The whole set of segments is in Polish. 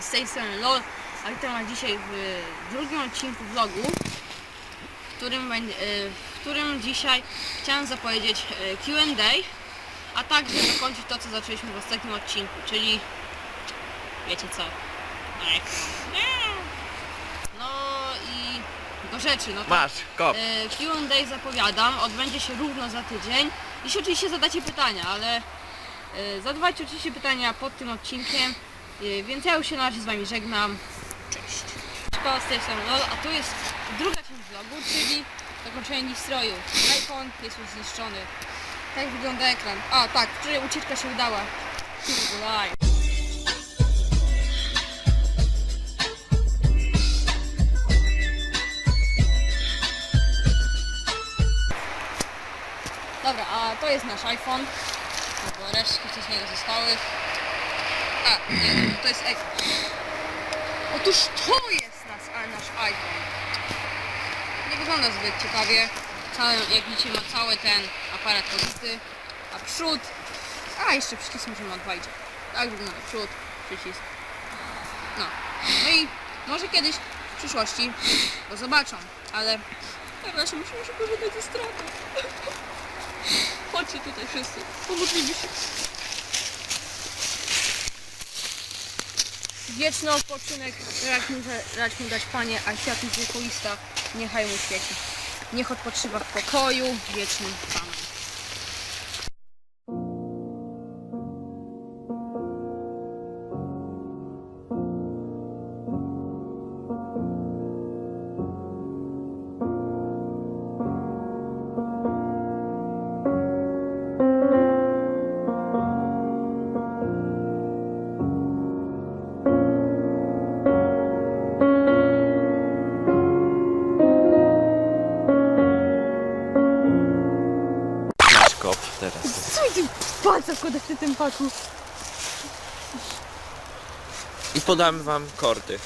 z tej strony LOL, a witam was dzisiaj w drugim odcinku vlogu, w którym, e, w którym dzisiaj chciałem zapowiedzieć e, Q&A, a także dokończyć to, co zaczęliśmy w ostatnim odcinku, czyli wiecie co? No, i do rzeczy, no to Masz, kop. E, Q&A zapowiadam, odbędzie się równo za tydzień. Jeśli oczywiście zadacie pytania, ale zadawajcie oczywiście pytania pod tym odcinkiem, więc ja już się na razie z Wami żegnam. Cześć. Szkoła z tej strony LOL, a tu jest druga część vlogu, czyli zakończenie nistroju. iPhone jest już zniszczony. Tak wygląda ekran. A tak, wczoraj ucieczka się udała. Live. Dobra, a to jest nasz iPhone. Bo resztki niego zostały. A, nie, to jest ekran. Otóż to jest nasz, a, nasz iPhone. Nie wygląda zbyt ciekawie. Cały, jak widzicie ma cały ten aparat pobity. A przód... A, jeszcze przycisk możemy odwalić. Tak wygląda przód, przycisk. No. No i może kiedyś w przyszłości go zobaczą, ale razie musimy się pożegnać ze stratą. Chodźcie tutaj wszyscy, pomóżmy się. Wieczny odpoczynek racz mu, mu dać Panie, a świat mu niechaj mu świeci. Niech odpoczywa w pokoju wiecznym Panem. Ty palca wkładasz w tym paku? I podamy wam kordy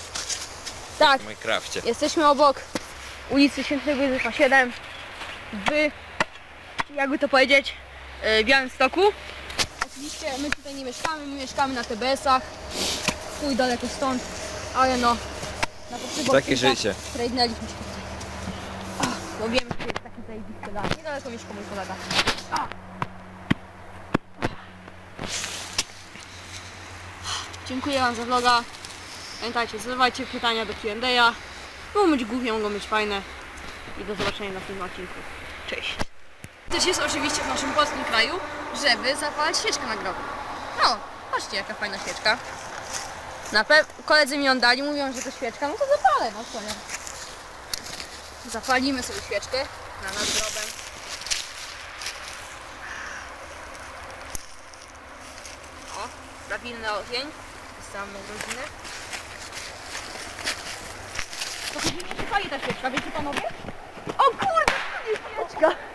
Tak, w Minecrafcie. Jesteśmy obok ulicy Świętego Józefa 7 w, jakby to powiedzieć, e, Białymstoku. Oczywiście my tutaj nie mieszkamy, my mieszkamy na TBS-ach, chuj daleko stąd, ale no, na potrzeby Takie odcinka życie. Trajdnęliśmy się tutaj. Ach, Bo wiemy, że jest taki zajebisty las. Niedaleko mieszka mój kolega. Ach. Dziękuję Wam za vloga. Pamiętajcie, zadawajcie pytania do Q&A. Mogą być głupie, mogą być fajne. I do zobaczenia w następnym odcinku. Cześć. Też jest oczywiście w naszym polskim kraju, żeby zapalać świeczkę na grobu. No, patrzcie jaka fajna świeczka. Na koledzy mi ją dali, mówią, że to świeczka, no to zapalę, no co nie. Zapalimy sobie świeczkę na nad grobem. O, prawilny ogień. Samą rodzinę. To chodzi mi się ta świeczka, wiecie panowie? O kurde, jest świeczka!